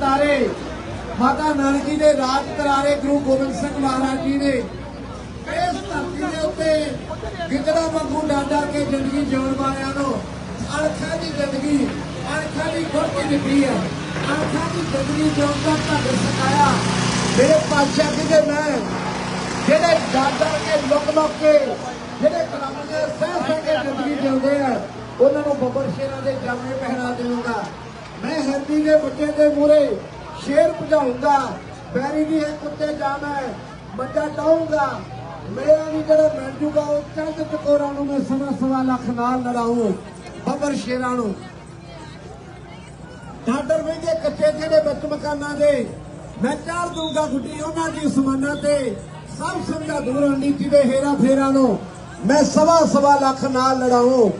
ਤਾਰੇ, ਮਾਤਾ ਨਾਨਕੀ ਦੇ ਰਾਜ ਕਰਾਰੇ ਗੁਰੂ ਗੋਬਿੰਦ ਸਿੰਘ ਮਹਾਰਾਜ ਜੀ ਨੇ। ਇਸ ਧਰਤੀ ਦੇ ਉੱਤੇ ਗਿੱਦੜਾ ਵਾਂਗੂ ਡਾਡਾ ਕੇ ਜ਼ਿੰਦਗੀ ਜਿਉਣ ਵਾਲਿਆਂ ਨੂੰ ਅਣਖਾਂ ਦੀ ਜ਼ਿੰਦਗੀ, ਅਣਖਾਂ ਦੀ ਗੁਰਤੀ ਦਿੱਤੀ ਹੈ। ਅਣਖਾਂ ਦੀ ਜ਼ਿੰਦਗੀ ਜਿਉਣ ਦਾ ਢੰਗ ਸਿਖਾਇਆ। ਮੇਰੇ ਪਾਤਸ਼ਾਹ ਜੀ ਮੈਂ, ਜਿਹੜੇ ਡਾਡਾ ਕੇ ਲੁਕ ਲੁਕ ਕੇ ਜਿਹੜੇ ਕਲਾਮਾਂ ਸਹਿ ਸਹਿ ਕੇ ਜ਼ਿੰਦਗੀ ਜਿਉਂਦੇ ਆ, ਉਹਨਾਂ ਨੂੰ ਬੱਬਰ ਸ਼ੇਰਾਂ ਦੇ ਜਾਮੇ ਪਹਿਨਾ ਦੇਵਾਂਗਾ। ਮੈਂ ਹਰਦੀ ਦੇ ਬੱਚੇ ਦੇ ਮੂਰੇ ਸ਼ੇਰ ਭਜਾਉਂਗਾ ਬੈਰੀ ਦੀ ਹੈ ਕੁੱਤੇ ਜਾਮੈ ਬੱਚਾ ਡਾਉਂਗਾ ਮੇਰਾ ਵੀ ਜਿਹੜਾ ਮਿਲ ਜੂਗਾ, ਉਹ ਚੰਦ ਟਕੋਰਾਂ ਨੂੰ ਮੈਂ ਸਵਾ ਸਵਾ ਲੱਖ ਨਾਲ ਲੜਾਉਂ ਬੱਬਰ ਸ਼ੇਰਾਂ ਨੂੰ। ਡਾਡਰ ਵੇਂਗੇ ਕੱਚੇ ਜਿਹੜੇ ਵਿੱਚ ਮਕਾਨਾਂ ਦੇ ਮੈਂ ਚਾਰ ਦੂੰਗਾ ਗੁੱਡੀ ਉਹਨਾਂ ਦੀ ਸਮਾਨਾਂ ਤੇ। ਸਭ ਸਮਝਾ ਦੂਰ ਨੀਤੀ ਦੇ ਹੇਰਾ ਫੇਰਾਂ ਨੂੰ ਮੈਂ ਸਵਾ ਸਵਾ ਲੱਖ ਨਾਲ ਲੜਾਉਂ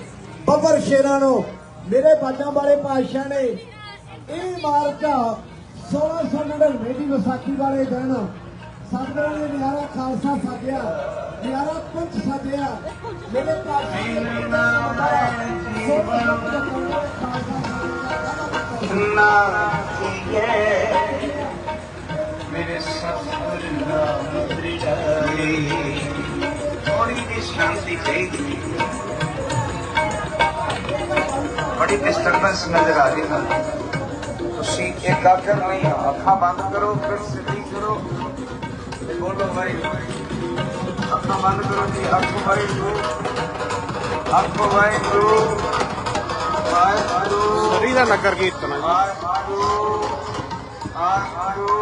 ਬੱਬਰ ਸ਼ੇਰਾਂ ਨੂੰ। ਮੇਰੇ ਬਾਜਾਂ ਵਾਲੇ ਪਾਤਸ਼ਾਹ ਨੇ ਇਹ ਮਾਰਚਾ 1699 ਦੀ ਵਿਸਾਖੀ ਵਾਲੇ ਦਿਨ ਸਤਿਗੁਰਾਂ ਨੇ ਨਿਆਰਾ ਖਾਲਸਾ ਸਾਜਿਆ ਨਿਆਰਾ ਪੰਥ ਸਾਜਿਆ ਮੇਰੇ ਪਾਤਸ਼ਾਹ ਨੇ ਨਾ ਕੀਏ ਮੇਰੇ ਸਤਿਗੁਰ ਨਾਮ बड़ी डिस्टर्बेंस नज़र आ रही था तो सीख नहीं अखा बंद करो फिर सीधी करो। बोलो भाई अखा बंद करो जी। अखो भाई गुरु अखो भाई गुरु नगर कीर्तन आर आरू आर आरू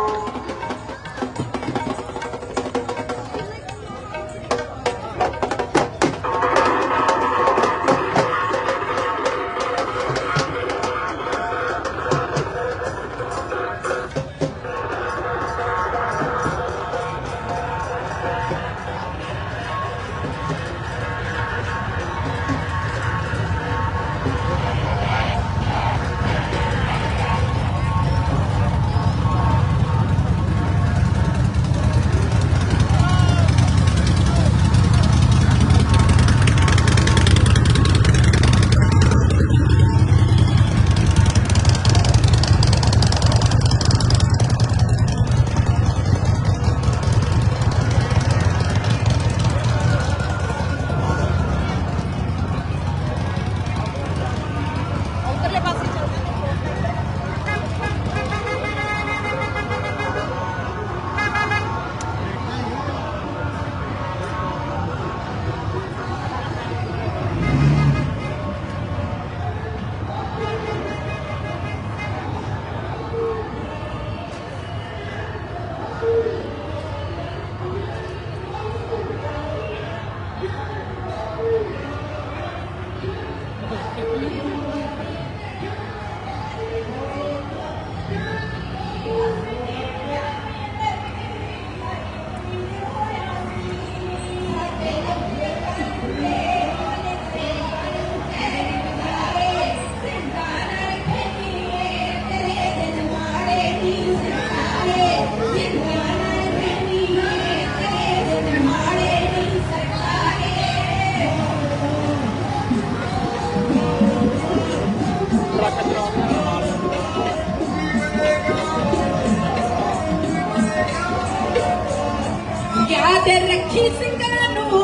ਰੱਖੀ ਸਿੰਘਾਂ ਨੂੰ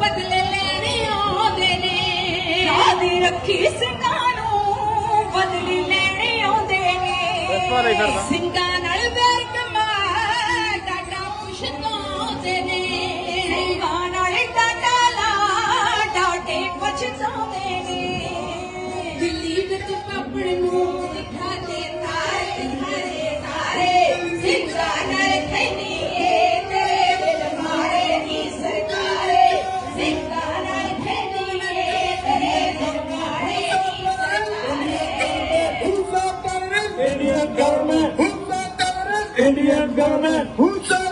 ਬਦਲੇ ਲੈਣੇ ਆਉਂਦੇ ਨੇ। ਯਾਦ ਰੱਖੀ ਸਿੰਘਾਂ ਨੂੰ ਬਦਲੇ ਲੈਣੇ ਆਉਂਦੇ ਨੇ। ਸਿੰਘਾਂ ਨਾਲ ਵੈਰ ਕਮਾ ਡਾਡਾ ਪੁੱਛਣਾਉਂਦੇ ਨੇ। Who's that?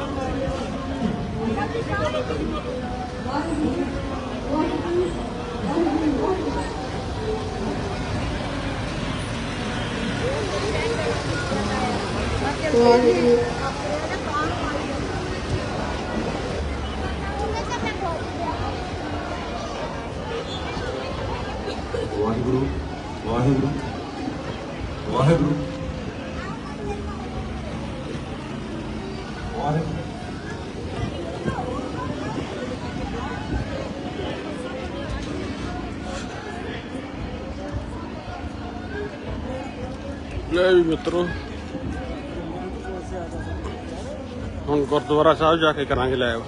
ਵਾਹਿਗੁਰੂ ਵਾਹਿਗੁਰੂ ਵਾਹਿਗੁਰੂ। ਵਾਹਿਗੁਰੂ। ਵਾਹਿਗੁਰੂ ਲੈ ਵੀ ਮਿੱਤਰੋ। ਹੁਣ ਗੁਰਦੁਆਰਾ ਸਾਹਿਬ ਜਾ ਕੇ ਕਰਾਂਗੇ ਲਾਈਵ